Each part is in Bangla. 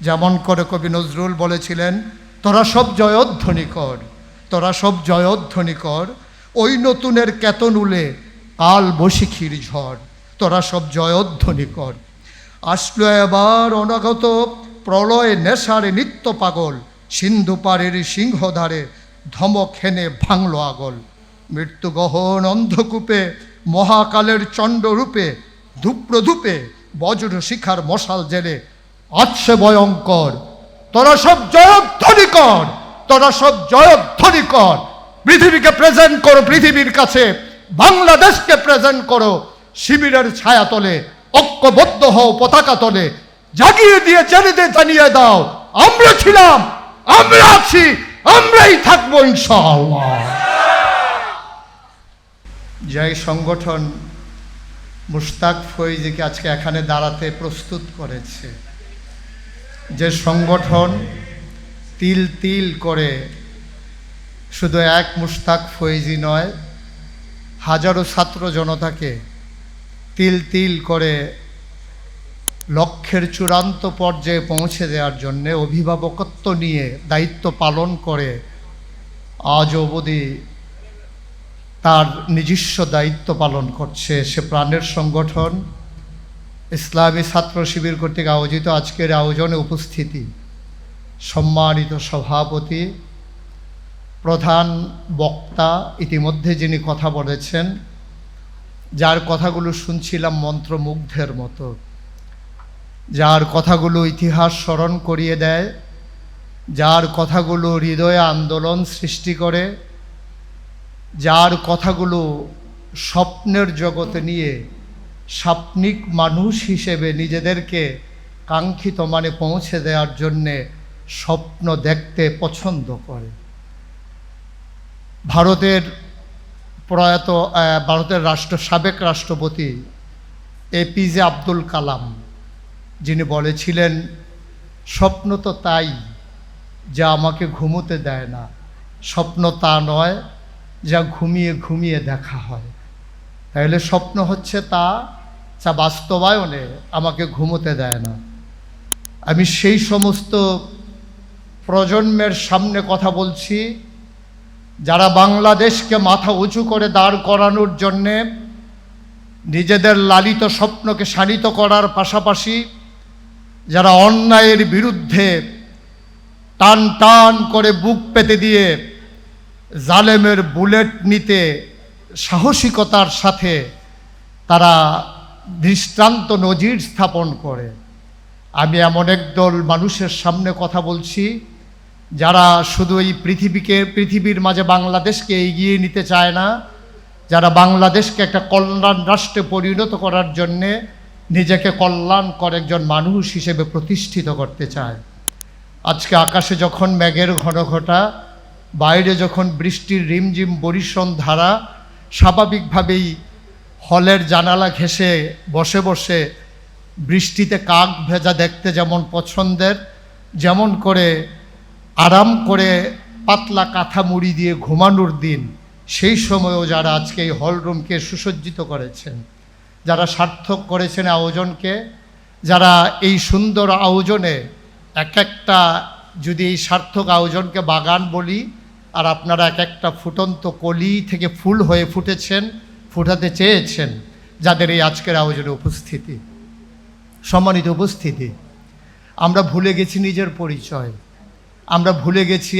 যেমন করে কবি নজরুল বলেছিলেন, তোরা সব জয়ধ্বনি কর, তোরা সব জয়ধ্বনি কর, ওই নতুনের কেতনুলে কাল বসিখির ঝড়, তোরা সব জয়ধ্বনি কর। আসলো এবার অনাগত প্রলয় নেশারে নিত্য পাগল, সিন্ধু পাড়ের সিংহধারে ধমক হেনে ভাঙল আগল। মৃত্যু গহন অন্ধকূপে, মহাকালের চণ্ডরূপে, ধূপ্রধূপে বজ্র শিখার মশাল জেলে আছে ভয়ঙ্কর। তোরা সব জয়ধ্বনি কর। তোরা সব জয়ধ্বনি কর। পৃথিবীকে প্রেজেন্ট করো, পৃথিবীর কাছে। বাংলাদেশকে প্রেজেন্ট করো। শিবিরের ছায়া তলে, ঐক্যবদ্ধ হও পতাকা তলে। জাগিয়ে দিয়ে জেনেদে জানিয়ে দাও, আমরা ছিলাম, আমরা আছি, আমরাই থাকব ইনশাআল্লাহ। যে সংগঠন মুশতাক ফৈজিকে আজকে এখানে দাঁড়াতে প্রস্তুত করেছে। যে সংগঠন তিল তিল করে শুধু এক মুশতাক ফৈজি নয়, হাজারো ছাত্র জনতাকে তিল তিল করে লক্ষ্যের চূড়ান্ত পর্যায়ে পৌঁছে দেওয়ার জন্যে অভিভাবকত্ব নিয়ে দায়িত্ব পালন করে আজ অবধি তার নিজস্ব দায়িত্ব পালন করছে সে প্রাণের সংগঠন। ইসলামী ছাত্র শিবির কর্তৃক আয়োজিত আজকের আয়োজনে উপস্থিতি সম্মানিত সভাপতি, প্রধান বক্তা ইতিমধ্যে যিনি কথা বলেছেন, যার কথাগুলো শুনছিলাম মন্ত্রমুগ্ধের মতো, যার কথাগুলো ইতিহাস স্মরণ করিয়ে দেয়, যার কথাগুলো হৃদয়ে আন্দোলন সৃষ্টি করে, যার কথাগুলো স্বপ্নের জগতে নিয়ে স্বপ্নিক মানুষ হিসেবে নিজেদেরকে কাঙ্ক্ষিত মানে পৌঁছে দেওয়ার জন্যে স্বপ্ন দেখতে পছন্দ করে। ভারতের প্রয়াত ভারতের রাষ্ট্র, সাবেক রাষ্ট্রপতি এপিজে আব্দুল কালাম, যিনি বলেছিলেন, স্বপ্ন তো তাই যা আমাকে ঘুমোতে দেয় না। স্বপ্ন তা নয় যা ঘুমিয়ে ঘুমিয়ে দেখা হয়। তাহলে স্বপ্ন হচ্ছে তা যা বাস্তবায়নে আমাকে ঘুমোতে দেয় না। আমি সেই সমস্ত প্রজন্মের সামনে কথা বলছি, যারা বাংলাদেশকে মাথা উঁচু করে দাঁড় করানোর জন্যে নিজেদের লালিত স্বপ্নকে শানিত করার পাশাপাশি যারা অন্যায়ের বিরুদ্ধে টান টান করে বুক পেতে দিয়ে জালেমের বুলেট নিতে সাহসিকতার সাথে তারা দৃষ্টান্ত নজির স্থাপন করে। আমি এমন একদল মানুষের সামনে কথা বলছি, যারা শুধু এই পৃথিবীকে, পৃথিবীর মাঝে বাংলাদেশকে এগিয়ে নিতে চায় না, যারা বাংলাদেশকে একটা কল্যাণ রাষ্ট্রে পরিণত করার জন্যে নিজেকে কল্যাণ কল্যাণকর একজন মানুষ হিসেবে প্রতিষ্ঠিত করতে চায়। আজকে আকাশে যখন মেঘের ঘন ঘটা, বাইরে যখন বৃষ্টির রিমঝিম বরিশন ধারা, স্বাভাবিকভাবেই হলের জানালা ঘেঁষে বসে বসে বৃষ্টিতে কাক ভেজা দেখতে যেমন পছন্দের, যেমন করে আরাম করে পাতলা কাঁথা মুড়ি দিয়ে ঘুমানোর দিন, সেই সময়ও যারা আজকে এই হলরুমকে সুসজ্জিত করেছেন, যারা সার্থক করেছেন আয়োজনকে, যারা এই সুন্দর আয়োজনে এক একটা যদি এই সার্থক আয়োজনকে বাগান বলি, আর আপনারা এক একটা ফুটন্ত কলি থেকে ফুল হয়ে ফুটেছেন ফুটাতে চেয়েছেন যাদের এই আজকের আয়োজনে উপস্থিতি, সম্মানিত উপস্থিতি। আমরা ভুলে গেছি নিজের পরিচয়। আমরা ভুলে গেছি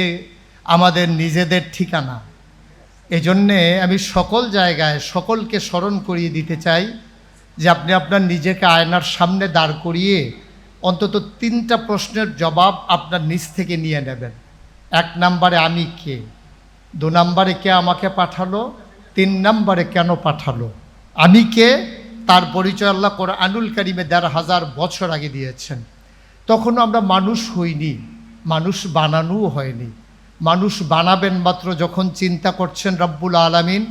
আমাদের নিজেদের ঠিকানা। এজন্যে আমি সকল জায়গায় সকলকে স্মরণ করিয়ে দিতে চাই যে আপনি আপনার নিজেকে আয়নার সামনে দাঁড় করিয়ে অন্তত তিনটা প্রশ্নের জবাব আপনার নিজ থেকে নিয়ে নেবেন। এক নম্বরে আমি কে? দু নম্বরে কে আমাকে পাঠালো? তিন নম্বরে কেন পাঠালো? আমি কে তার পরিচয় আল্লাহ করে আনুল কারিমে দেড় হাজার বছর আগে দিয়েছেন। তখনও আমরা মানুষ হইনি, মানুষ বানানোও হয়নি। মানুষ বানাবেন মাত্র যখন চিন্তা করছেন রব্বুল আলামিন।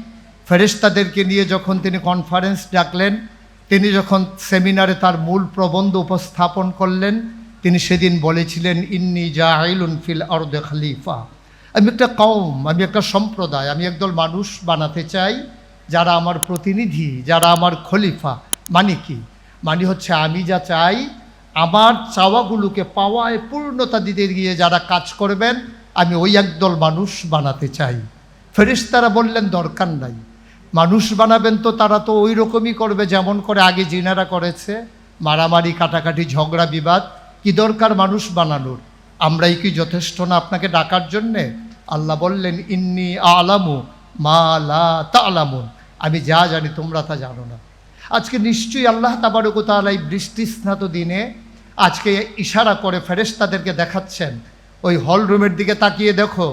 ফেরেশতাদেরকে নিয়ে যখন তিনি কনফারেন্স ডাকলেন, তিনি যখন সেমিনারে তার মূল প্রবন্ধ উপস্থাপন করলেন, তিনি সেদিন বলেছিলেন, ইন্নি জাহিলুন ফিল অর্দে খালিফা। আমি একটা কম আমি একটা সম্প্রদায়, আমি একদল মানুষ বানাতে চাই যারা আমার প্রতিনিধি, যারা আমার খলিফা। মানে কি? মানে হচ্ছে আমি যা চাই, আমার চাওয়াগুলোকে পাওয়ায় পূর্ণতা দিতে গিয়ে যারা কাজ করবেন, আমি ওই একদল মানুষ বানাতে চাই। ফেরেশতারা বললেন, দরকার নাই। মানুষ বানাবেন তো, তারা তো ওই রকমই করবে যেমন করে আগে জিনারা করেছে। মারামারি, কাটাকাটি, ঝগড়া, বিবাদ, কি দরকার মানুষ বানানোর? আমরাই কি যথেষ্ট না আপনাকে ডাকার জন্যে? আল্লাহ বললেন, ইন্নি আলামু মা লা তালামুন। আমি যা জানি তোমরা তা জানো না। আজকে নিশ্চয়ই আল্লাহ তাবারকতালা এই বৃষ্টি স্নাত দিনে আজকে ইশারা করে ফেরেশতাদেরকে দেখাচ্ছেন। ওই হল রুমের দিকে তাকিয়ে দেখো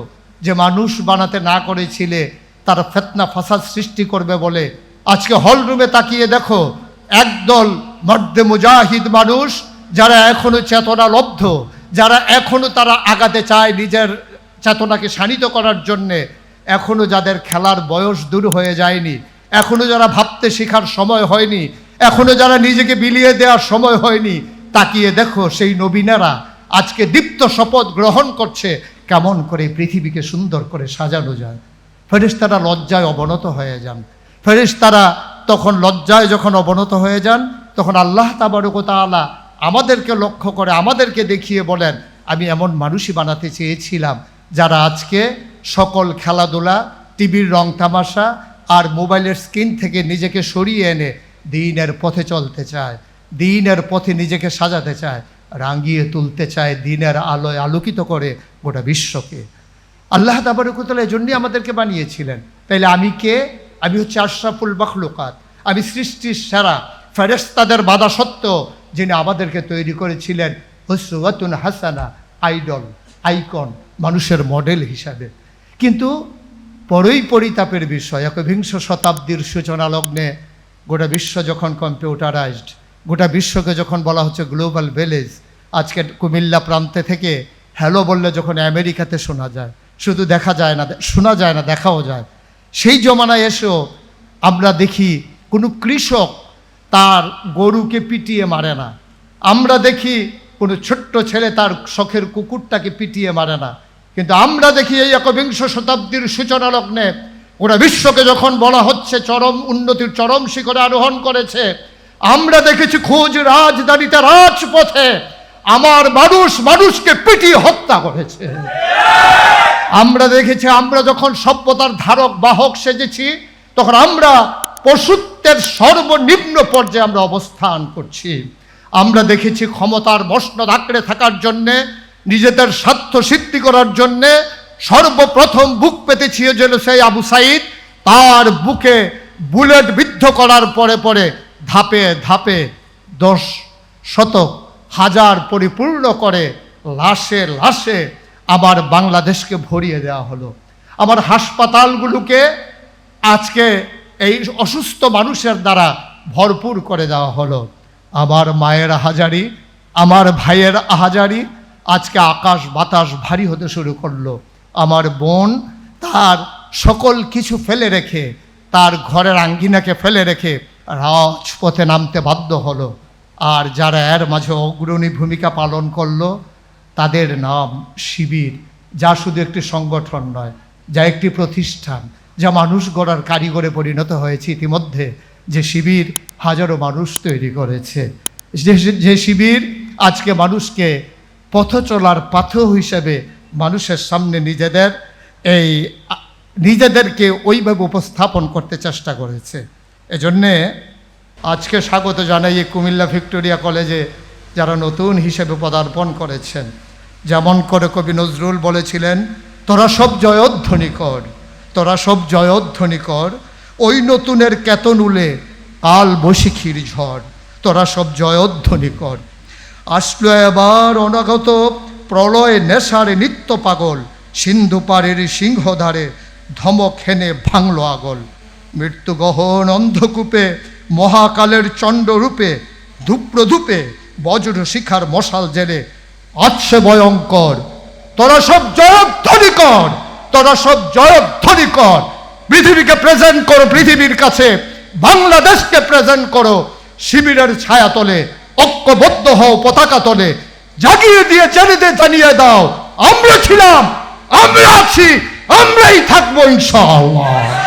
যে মানুষ বানাতে না করেছিলে, তারা ফেতনা ফাসাদ সৃষ্টি করবে বলে। আজকে হল রুমে তাকিয়ে দেখো একদল মর্দে মুজাহিদ মানুষ যারা এখনও চেতনা লব্ধ যারা এখনও তারা আগাতে চায় নিজের চেতনাকে শানিত করার জন্যে, এখনও যাদের খেলার বয়স দূর হয়ে যায়নি, এখনও যারা ভাবতে শেখার সময় হয়নি, এখনও যারা নিজেকে বিলিয়ে দেওয়ার সময় হয়নি, তাকিয়ে দেখো সেই নবীনেরা আজকে দীপ্ত শপথ গ্রহণ করছে, কেমন করে পৃথিবীকে সুন্দর করে সাজানো যায়। ফেরেশতারা লজ্জায় অবনত হয়ে যান। ফেরেশতারা তখন লজ্জায় যখন অবনত হয়ে যান, তখন আল্লাহ তাবারকতালা আমাদেরকে লক্ষ্য করে, আমাদেরকে দেখিয়ে বলেন, আমি এমন মানুষই বানাতে চেয়েছিলাম যারা আজকে সকল খেলাধুলা, টিভির রং তামাশা আর মোবাইলের স্ক্রিন থেকে নিজেকে সরিয়ে এনে দিনের পথে চলতে চায়, দিনের পথে নিজেকে সাজাতে চায়, রাঙিয়ে তুলতে চায়, দিনের আলোয় আলোকিত করে গোটা বিশ্বকে। আল্লাহ তাবারকুতলা এই জন্যই আমাদেরকে বানিয়েছিলেন। তাইলে আমি কে? আমি হচ্ছে আশরাফুল মখলুকাত। আমি সৃষ্টির সেরা ফেরেস্তাদের বাধা সত্ত্বেও যিনি আমাদেরকে তৈরি করেছিলেন হসুয়াতুন হাসানা, আইডল, আইকন, মানুষের মডেল হিসাবে। কিন্তু পরই পরিতাপের বিষয়, একবিংশ শতাব্দীর সূচনা লগ্নে গোটা বিশ্ব যখন কম্পিউটারাইজড, গোটা বিশ্বকে যখন বলা হচ্ছে গ্লোবাল ভিলেজ, আজকে কুমিল্লা প্রান্তে থেকে হ্যালো বললে যখন আমেরিকাতে শোনা যায়, শুধু দেখা যায় না, শোনা যায় না, দেখাও যায়। সেই জমানায় এসেও আমরা দেখি কোনো কৃষক তার গরুকে পিটিয়ে মারে না। আমরা দেখি কোনো ছোট্ট ছেলে তার শখের কুকুরটাকে পিটিয়ে মারে না। কিন্তু আমরা দেখি এই একবিংশ শতাব্দীর সূচনা লগ্নে ওরা বিশ্বকে যখন বলা হচ্ছে চরম উন্নতির চরম শিখরে আরোহণ করেছে, আমরা দেখেছি খোঁজ রাজধানীতে রাজপথে আমার মানুষ মানুষকে পিটিয়ে হত্যা করেছে। আমরা দেখেছি আমরা যখন সভ্যতার ধারক, বাহক সেজেছি, তখন আমরা পশুত্বের সর্বনিম্ন পর্যায়ে আমরা অবস্থান করছি। আমরা দেখেছি ক্ষমতার মসনদ আঁকড়ে থাকার জন্যে, নিজেদের স্বার্থ সিদ্ধি করার জন্যে, সর্বপ্রথম বুক পেতেছিল সেই আবু সাইদ, তার বুকে বুলেট বিদ্ধ করার পরে পরে ধাপে ধাপে দশ শতক হাজার পরিপূর্ণ করে লাশে লাশে আবার বাংলাদেশকে ভরিয়ে দেওয়া হলো। আমার হাসপাতালগুলোকে আজকে এই অসুস্থ মানুষের দ্বারা ভরপুর করে দেওয়া হলো। আমার মায়ের আহাজারি, আমার ভাইয়ের আহাজারি, আজকে আকাশ বাতাস ভারী হতে শুরু করল। আমার বোন তার সকল কিছু ফেলে রেখে, তার ঘরের আঙ্গিনাকে ফেলে রেখে রাজপথে নামতে বাধ্য হলো। আর যারা এর মাঝে অগ্রণী ভূমিকা পালন করল, তাদের নাম শিবির, যা শুধু একটি সংগঠন নয়, যা একটি প্রতিষ্ঠান। যা মানুষ গড়ার কারিগরে পরিণত হয়েছে ইতিমধ্যে, যে শিবির হাজারো মানুষ তৈরি করেছে। যে- শিবির আজকে মানুষকে পথ চলার পাথ হিসেবে মানুষের সামনে নিজেদের, এই নিজেদেরকে ওইভাবে উপস্থাপন করতে চেষ্টা করেছে। এজন্যে আজকে স্বাগত জানাই কুমিল্লা ভিক্টোরিয়া কলেজে যারা নতুন হিসেবে পদার্পণ করেছেন। যেমন করে কবি নজরুল বলেছিলেন, তোরা সব জয়ধ্বনি কর। তোরা সব জয়ধ্বনি কর ওই নতুনের কেতনুলে কাল বসিখির ঝড়, তোরা সব জয়ধ্বনি কর আসলো এবার অনাগত প্রলয় নেশারে নিত্য পাগল, সিন্ধু পাড়ের সিংহধারে ধমক হেনে ভাঙল আগল। মৃত্যু গহন অন্ধকূপে, মহাকালের চণ্ডরূপে, ধূপ্রধূপে, বজ্র শিখার মশাল জেলে, আছে ভয়ঙ্কর, তোরা সব জয়ধ্বনি কর তোরা সব জয়ধ্বনি কর। পৃথিবীকে প্রেজেন্ট করো, পৃথিবীর কাছে। বাংলাদেশকে প্রেজেন্ট করো। শিবিরের ছায়া তলে, ঐক্যবদ্ধ হও পতাকা তলে। জাগিয়ে দিয়ে জেনেদের জানিয়ে দাও, আমরা ছিলাম, আমরা আছি, আমরাই থাকব ইনশাআল্লাহ।